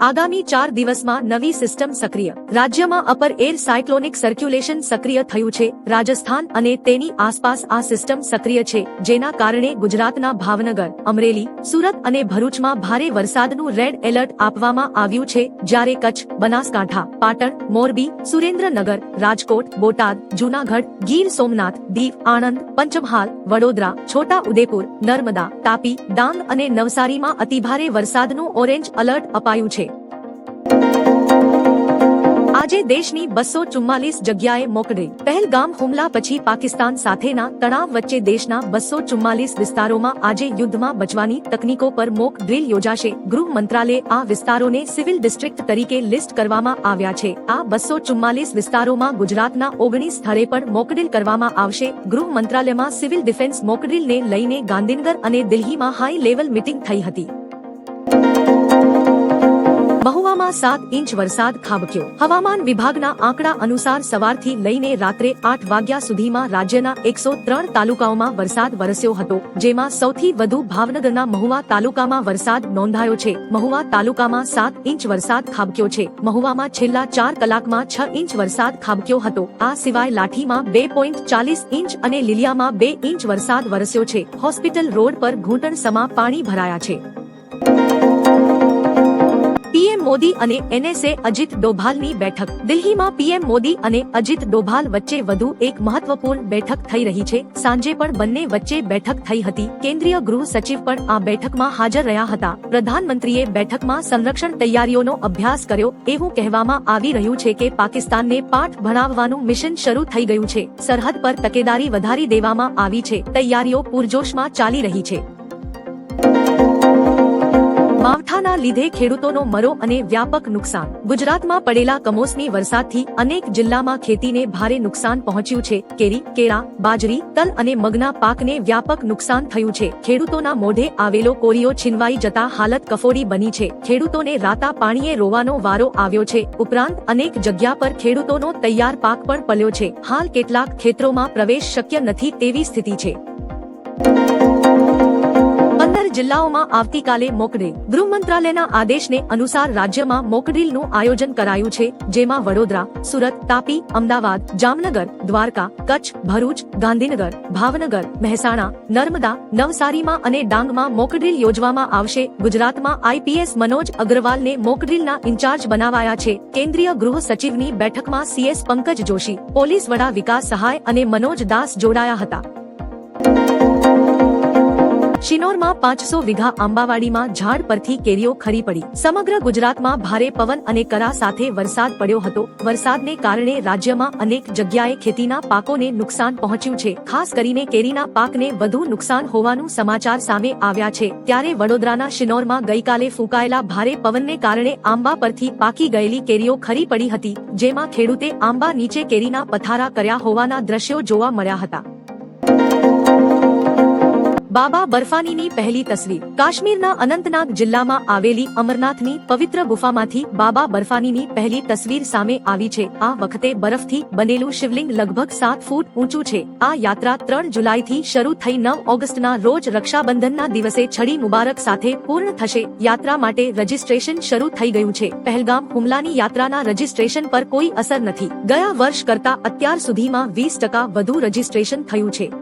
આગામી ચાર દિવસમાં નવી સિસ્ટમ સક્રિય. રાજ્યમાં અપર એર સાયક્લોનિક સર્ક્યુલેશન સક્રિય થયું છે. રાજસ્થાન અને તેની આસપાસ આ સિસ્ટમ સક્રિય છે, જેના કારણે ગુજરાતના ભાવનગર, અમરેલી, સુરત અને ભરૂચમાં ભારે વરસાદનું રેડ એલર્ટ આપવામાં આવ્યું છે, જ્યારે કચ્છ, બનાસકાંઠા, પાટણ, મોરબી, સુરેન્દ્રનગર, રાજકોટ, બોટાદ, જૂનાગઢ, ગીર સોમનાથ, દીવ, આણંદ, પંચમહાલ, વડોદરા, છોટા ઉદેપુર, નર્મદા, તાપી, ડાંગ અને નવસારીમાં અતિભારે વરસાદનું ઓરેન્જ એલર્ટ અપાયું છે. આજે દેશની બસો ચુમ્માલીસ જગ્યાએ મોકડ્રીલ પહેલગામ હુમલા પછી પાકિસ્તાન સાથેના તણાવ વચ્ચે દેશના બસો ચુમ્માલીસ વિસ્તારોમાં આજે યુદ્ધમાં બચવાની તકનીકો પર મોક ડ્રીલ યોજાશે. ગૃહ મંત્રાલયે આ વિસ્તારોને સિવિલ ડિસ્ટ્રિક્ટ તરીકે લિસ્ટ કરવામાં આવ્યા છે. આ બસો ચુમ્માલીસ વિસ્તારોમાં ગુજરાતના ઓગણીસ સ્થળે પણ મોકડ્રીલ કરવામાં આવશે. ગૃહ મંત્રાલયમાં સિવિલ ડિફેન્સ મોકડ્રીલને લઈને ગાંધીનગર અને દિલ્હીમાં હાઈ લેવલ મીટિંગ થઈ હતી. મહુવામાં સાત ઇંચ વરસાદ ખાબક્યો. હવામાન વિભાગના આંકડા અનુસાર સવારથી લઈને રાત્રે આઠ વાગ્યા સુધીમાં રાજ્યના એકસો ત્રણ તાલુકાઓમાં વરસાદ વરસ્યો હતો, જેમાં સૌથી વધુ ભાવનગરના મહુવા તાલુકામાં વરસાદ નોંધાયો છે. મહુવા તાલુકામાં સાત ઇંચ વરસાદ ખાબક્યો છે. મહુવામાં છેલ્લા ચાર કલાકમાં છ ઇંચ વરસાદ ખાબક્યો હતો. આ સિવાય લાઠીમાં બે પોઈન્ટ ચાલીસ ઇંચ અને લીલિયામાં બે ઇંચ વરસાદ વરસ્યો છે. હોસ્પિટલ રોડ પર ઘૂંટણ સમા પાણી ભરાયા છે. પીએમ મોદી અને એનએસએ અજીત ડોભાલની બેઠક. દિલ્હીમાં પીએમ મોદી અને અજીત ડોભાલ વચ્ચે વધુ એક મહત્વપૂર્ણ બેઠક થઈ રહી છે. સાંજે પણ બંને વચ્ચે બેઠક થઈ હતી. કેન્દ્રીય ગૃહ સચિવ પણ આ બેઠકમાં હાજર રહ્યા હતા. પ્રધાનમંત્રીએ બેઠકમાં સંરક્ષણ તૈયારીઓનો અભ્યાસ કર્યો. એવું કહેવામાં આવી રહ્યું છે કે પાકિસ્તાનને પાઠ ભણાવવાનું મિશન શરૂ થઈ ગયું છે. સરહદ પર તકેદારી વધારી દેવામાં આવી છે. તૈયારીઓ પૂરજોશમાં ચાલી રહી છે. માવઠાના લીધે ખેડૂતોનો મરો અને વ્યાપક નુકસાન. ગુજરાતમાં પડેલા કમોસમી વરસાદથી અનેક જિલ્લામાં ખેતીને ભારે નુકસાન પહોંચ્યું છે. કેરી, કેળા, બાજરી, તલ અને મગના પાકને વ્યાપક નુકસાન થયું છે. ખેડૂતોના મોઢે આવેલો કોરીઓ છીનવાઈ જતા હાલત કફોડી બની છે. ખેડૂતોને રાતા પાણીએ રોવાનો વારો આવ્યો છે. ઉપરાંત અનેક જગ્યા પર ખેડૂતોનો તૈયાર પાક પણ પલ્યો છે. હાલ કેટલાક ખેતરોમાં પ્રવેશ શક્ય નથી તેવી સ્થિતિ છે. જિલ્લાઓમાં આવતીકાલે મોકડે ગૃહ મંત્રાલયના આદેશને અનુસાર રાજ્યમાં મોકડ્રીલનું આયોજન કરાયું છે, જેમાં વડોદરા, સુરત, તાપી, અમદાવાદ, જામનગર, દ્વારકા, કચ્છ, ભરૂચ, ગાંધીનગર, ભાવનગર, મહેસાણા, નર્મદા, નવસારીમાં અને ડાંગમાં મોકડ્રીલ યોજવામાં આવશે. ગુજરાતમાં આઈપીએસ મનોજ અગ્રવાલને મોકડ્રીલના ઇન્ચાર્જ બનાવાયા છે. કેન્દ્રીય ગૃહ સચિવની બેઠકમાં સીએસ પંકજ જોશી, પોલીસ વડા વિકાસ સહાય અને મનોજ દાસ જોડાયા હતા. શિનોરમાં પાંચસો વીઘા આંબાવાડીમાં ઝાડ પરથી કેરીઓ ખરી પડી. સમગ્ર ગુજરાતમાં ભારે પવન અને કરા સાથે વરસાદ પડ્યો હતો. વરસાદને કારણે રાજ્યમાં અનેક જગ્યાએ ખેતીના પાકોને નુકસાન પહોંચ્યું છે. ખાસ કરીને કેરીના પાકને વધુ નુકસાન હોવાનું સમાચાર સામે આવ્યા છે. ત્યારે વડોદરાના શિનોરમાં ગઈકાલે ફૂંકાયેલા ભારે પવનને કારણે આંબા પરથી પાકી ગયેલી કેરીઓ ખરી પડી હતી. જેમાં ખેડૂતે આંબા નીચે કેરીના પથારા કર્યા હોવાના દ્રશ્યો જોવા મળ્યા હતા. બાબા બર્ફાનીની પહેલી તસવીર. કાશ્મીરના અનંતનાગ જિલ્લામાં આવેલી અમરનાથની પવિત્ર ગુફામાંથી બાબા બર્ફાનીની પહેલી તસવીર સામે આવી છે. આ વખતે બરફથી બનેલું શિવલિંગ લગભગ સાત ફૂટ ઊંચું છે. આ યાત્રા ત્રણ જુલાઈથી શરૂ થઈ નવ ઓગસ્ટના રોજ રક્ષાબંધનના દિવસે છડી મુબારક સાથે પૂર્ણ થશે. યાત્રા માટે રજીસ્ટ્રેશન શરૂ થઈ ગયું છે. પહેલગામ હુમલાની યાત્રાના રજીસ્ટ્રેશન પર કોઈ અસર નથી. ગયા વર્ષ કરતા અત્યાર સુધીમાં વીસ ટકા વધુ રજીસ્ટ્રેશન થયું છે.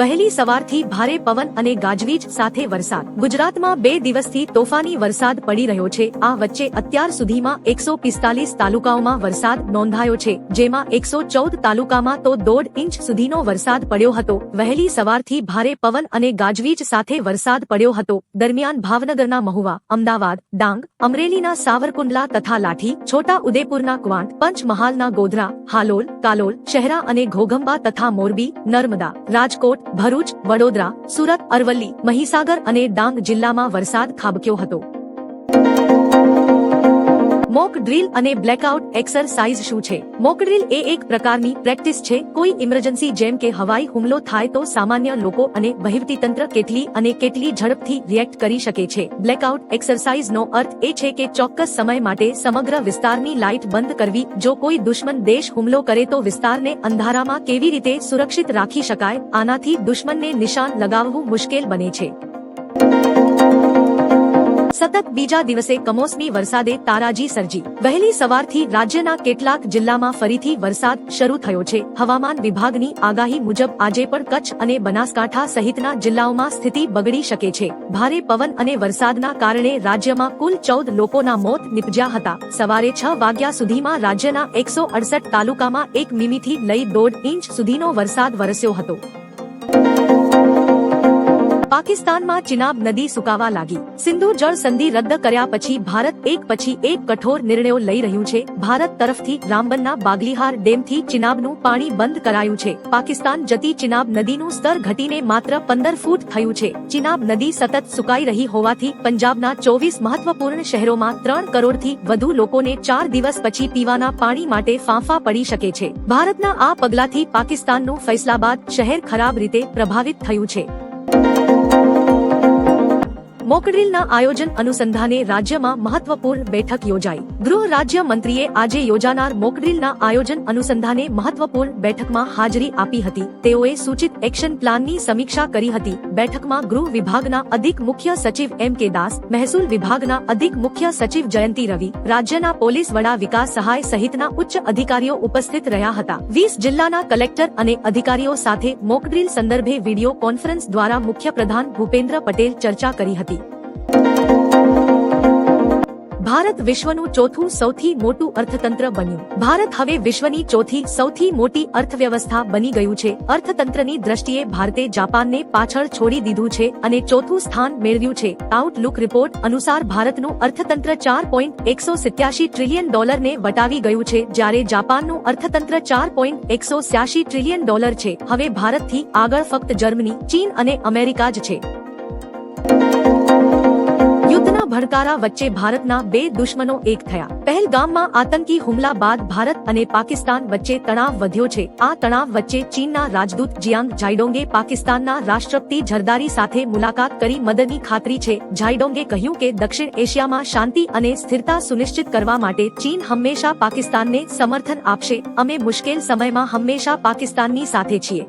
વહેલી સવારથી ભારે પવન અને ગાજવીજ સાથે વરસાદ. ગુજરાતમાં બે દિવસથી તોફાની વરસાદ પડી રહ્યો છે. આ વચ્ચે અત્યાર સુધીમાં એકસો પિસ્તાલીસ તાલુકાઓમાં વરસાદ નોંધાયો છે. જેમાં એકસો ચૌદ તાલુકામાં તો દોઢ ઇંચ સુધીનો વરસાદ પડ્યો હતો. વહેલી સવારથી ભારે પવન અને ગાજવીજ સાથે વરસાદ પડ્યો હતો. દરમિયાન ભાવનગરના મહુવા, અમદાવાદ, ડાંગ, અમરેલીના સાવરકુંડલા તથા લાઠી, છોટા ઉદેપુરના ક્વાંટ, પંચમહાલના ગોધરા, હાલોલ, કાલોલ, શહેરા અને ઘોઘંબા તથા મોરબી, નર્મદા, રાજકોટ ભરૂચ વડોદરા સુરત અરવલ્લી મહીસાગર અને ડાંગ જિલ્લામાં વરસાદ ખાબક્યો હતો. મોક ડ્રીલ અને બ્લેકઆઉટ એક્સરસાઇઝ શું છે? મોક ડ્રીલ એ એક પ્રકારની પ્રેક્ટિસ છે. કોઈ ઇમરજન્સી જેમ કે હવાઈ હુમલો થાય તો સામાન્ય લોકો અને વહીવટીતંત્ર કેટલી અને કેટલી ઝડપથી રિએક્ટ કરી શકે છે. બ્લેકઆઉટ એક્સરસાઇઝનો અર્થ એ છે કે ચોક્કસ સમય માટે સમગ્ર વિસ્તારની લાઇટ બંધ કરવી. જો કોઈ દુશ્મન દેશ હુમલો કરે તો વિસ્તારને અંધારામાં કેવી રીતે સુરક્ષિત રાખી શકાય? આનાથી દુશ્મનને નિશાન લગાવવું મુશ્કેલ બને છે. સતત બીજા દિવસે કમોસમી વરસાદે તારાજી સર્જી. વહેલી સવારથી રાજ્યના કેટલાક જિલ્લામાં ફરીથી વરસાદ શરૂ થયો છે. હવામાન વિભાગની આગાહી મુજબ આજે પણ કચ્છ અને બનાસકાંઠા સહિતના જિલ્લાઓમાં સ્થિતિ બગડી શકે છે. ભારે પવન અને વરસાદના કારણે રાજ્યમાં કુલ ચૌદ લોકોના મોત નિપજ્યા હતા. સવારે છ વાગ્યા સુધીમાં રાજ્યના એકસો અડસઠ તાલુકામાં એક મીમીથી લઈ દોઢ ઇંચ સુધીનો વરસાદ વરસ્યો હતો. પાકિસ્તાનમાં ચિનાબ નદી સુકાવા લાગી. સિંધુ જળ સંધિ રદ કર્યા પછી ભારત એક પછી એક કઠોર નિર્ણયો લઈ રહ્યું છે. ભારત તરફથી રામબનના બાગલીહાર ડેમથી ચિનાબનું પાણી બંધ કરાયું છે. પાકિસ્તાન જતી ચિનાબ નદીનું સ્તર ઘટીને માત્ર પંદર ફૂટ થયું છે. ચિનાબ નદી સતત સુકાઈ રહી હોવાથી પંજાબના ચોવીસ મહત્વપૂર્ણ શહેરોમાં ત્રણ કરોડથી વધુ લોકોને ચાર દિવસ પછી પીવાના પાણી માટે ફાંફા પડી શકે છે. ભારતના આ પગલાથી પાકિસ્તાનનું ફૈસલાબાદ શહેર ખરાબ રીતે પ્રભાવિત થયું છે. Thank you. મોકડ્રીલના આયોજન અનુસંધાને રાજ્યમાં મહત્વપૂર્ણ બેઠક યોજાઈ. ગૃહ રાજ્ય મંત્રીએ આજે યોજાનાર મોકડ્રીલના આયોજન અનુસંધાને મહત્વપૂર્ણ બેઠકમાં હાજરી આપી હતી. તેઓએ સૂચિત એક્શન પ્લાનની સમીક્ષા કરી હતી. બેઠકમાં ગૃહ વિભાગના અધિક મુખ્ય સચિવ એમ કે દાસ, મહેસૂલ વિભાગના અધિક મુખ્ય સચિવ જયંતિ રવિ, રાજ્યના પોલીસ વડા વિકાસ સહાય સહિતના ઉચ્ચ અધિકારીઓ ઉપસ્થિત રહ્યા હતા. વીસ જિલ્લાના કલેક્ટર અને અધિકારીઓ સાથે મોકડ્રીલ સંદર્ભે વીડિયો કોન્ફરન્સ દ્વારા મુખ્ય પ્રધાન ભૂપેન્દ્ર પટેલ ચર્ચા કરી હતી. ભારત વિશ્વનું ચોથું સૌથી મોટું અર્થતંત્ર બન્યું. ભારત હવે વિશ્વની ચોથી સૌથી મોટી અર્થવ્યવસ્થા બની ગયું છે. અર્થતંત્રની દ્રષ્ટિએ ભારતે જાપાનને પાછળ છોડી દીધું છે અને ચોથું સ્થાન મેળવ્યું છે. આઉટલુક રિપોર્ટ અનુસાર ભારતનું અર્થતંત્ર ચાર પોઈન્ટ એકસો સિત્યાસી ટ્રિલિયન ડોલરને વટાવી ગયું છે, જ્યારે જાપાનનું અર્થતંત્ર ચાર પોઈન્ટ એકસો સ્યાસી ટ્રિલિયન ડોલર છે. હવે ભારતથી આગળ ફક્ત જર્મની, ચીન અને અમેરિકા જ છે. ભડકારા વચ્ચે ભારતના બે દુશ્મનો એક થયા. પહેલગામમાં આતંકી હુમલા બાદ ભારત અને પાકિસ્તાન વચ્ચે તણાવ વધ્યો છે. આ તણાવ વચ્ચે ચીનના રાજદૂત જિયાંગ જાયડોંગે પાકિસ્તાનના રાષ્ટ્રપતિ જરદારી સાથે મુલાકાત કરી મદદની ખાતરી છે. જાયડોંગે કહ્યું કે દક્ષિણ એશિયામાં શાંતિ અને સ્થિરતા સુનિશ્ચિત કરવા માટે ચીન હંમેશા પાકિસ્તાનને સમર્થન આપશે. અમે મુશ્કેલ સમયમાં હંમેશા પાકિસ્તાનની સાથે છીએ.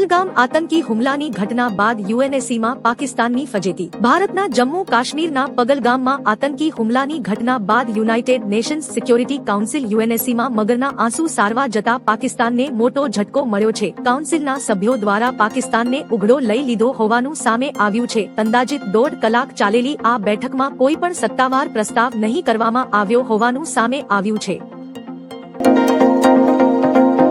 પહલગામ આતંકી હુમલાની ઘટના બાદ યુએનએસીમાં પાકિસ્તાનની ફજેતી. ભારતના જમ્મુ કાશ્મીરના પગલગામમાં આતંકી હુમલાની ઘટના બાદ યુનાઇટેડ નેશન્સ સિક્યોરિટી કાઉન્સિલ યુએનએસીમાં મગરના આંસુ સારવા જતા પાકિસ્તાનને મોટો ઝટકો મળ્યો છે. કાઉન્સિલના સભ્યો દ્વારા પાકિસ્તાનને ઉઘડો લઈ લીધો હોવાનું સામે આવ્યું છે. અંદાજિત દોઢ કલાક ચાલેલી આ બેઠકમાં કોઈ પણ સત્તાવાર પ્રસ્તાવ નહીં કરવામાં આવ્યો હોવાનું સામે આવ્યું છે.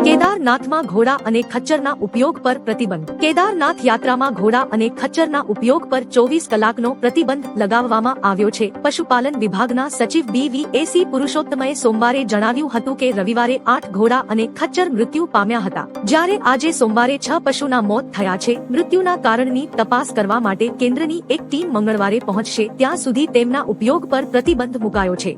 કેદારનાથમાં ઘોડા અને ખચ્ચરના ઉપયોગ પર પ્રતિબંધ. કેદારનાથ યાત્રામાં ઘોડા અને ખચ્ચરના ઉપયોગ પર ચોવીસ કલાકનો પ્રતિબંધ લગાવવામાં આવ્યો છે. પશુપાલન વિભાગના સચિવ બી વી એસી પુરુષોત્તમએ સોમવારે જણાવ્યું હતું કે રવિવારે આઠ ઘોડા અને ખચ્ચર મૃત્યુ પામ્યા હતા. જ્યારે આજે સોમવારે છ પશુના મોત થયા છે, મૃત્યુના કારણની તપાસ કરવા માટે કેન્દ્રની એક ટીમ મંગળવારે પહોંચશે. ત્યાં સુધી તેમના ઉપયોગ પર પ્રતિબંધ મુકાયો છે.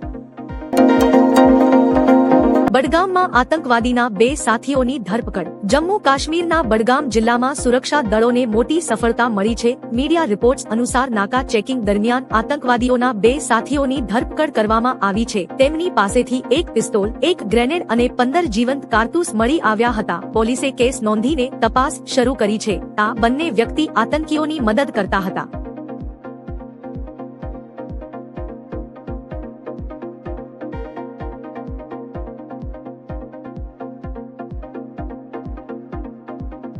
બડગામમાં આતંકવાદીના બે સાથીઓની ધરપકડ. જમ્મુ કાશ્મીરના બડગામ જિલ્લામાં સુરક્ષા દળોને મોટી સફળતા મળી છે. મીડિયા રિપોર્ટ્સ અનુસાર નાકા ચેકિંગ દરમિયાન આતંકવાદીઓના બે સાથીઓની ધરપકડ કરવામાં આવી છે. તેમની પાસેથી એક પિસ્તોલ, એક ગ્રેનેડ અને પંદર જીવંત કારતૂસ મળી આવ્યા હતા. પોલીસે કેસ નોંધીને તપાસ શરૂ કરી છે. આ બંને વ્યક્તિ આતંકીઓની મદદ કરતા હતા.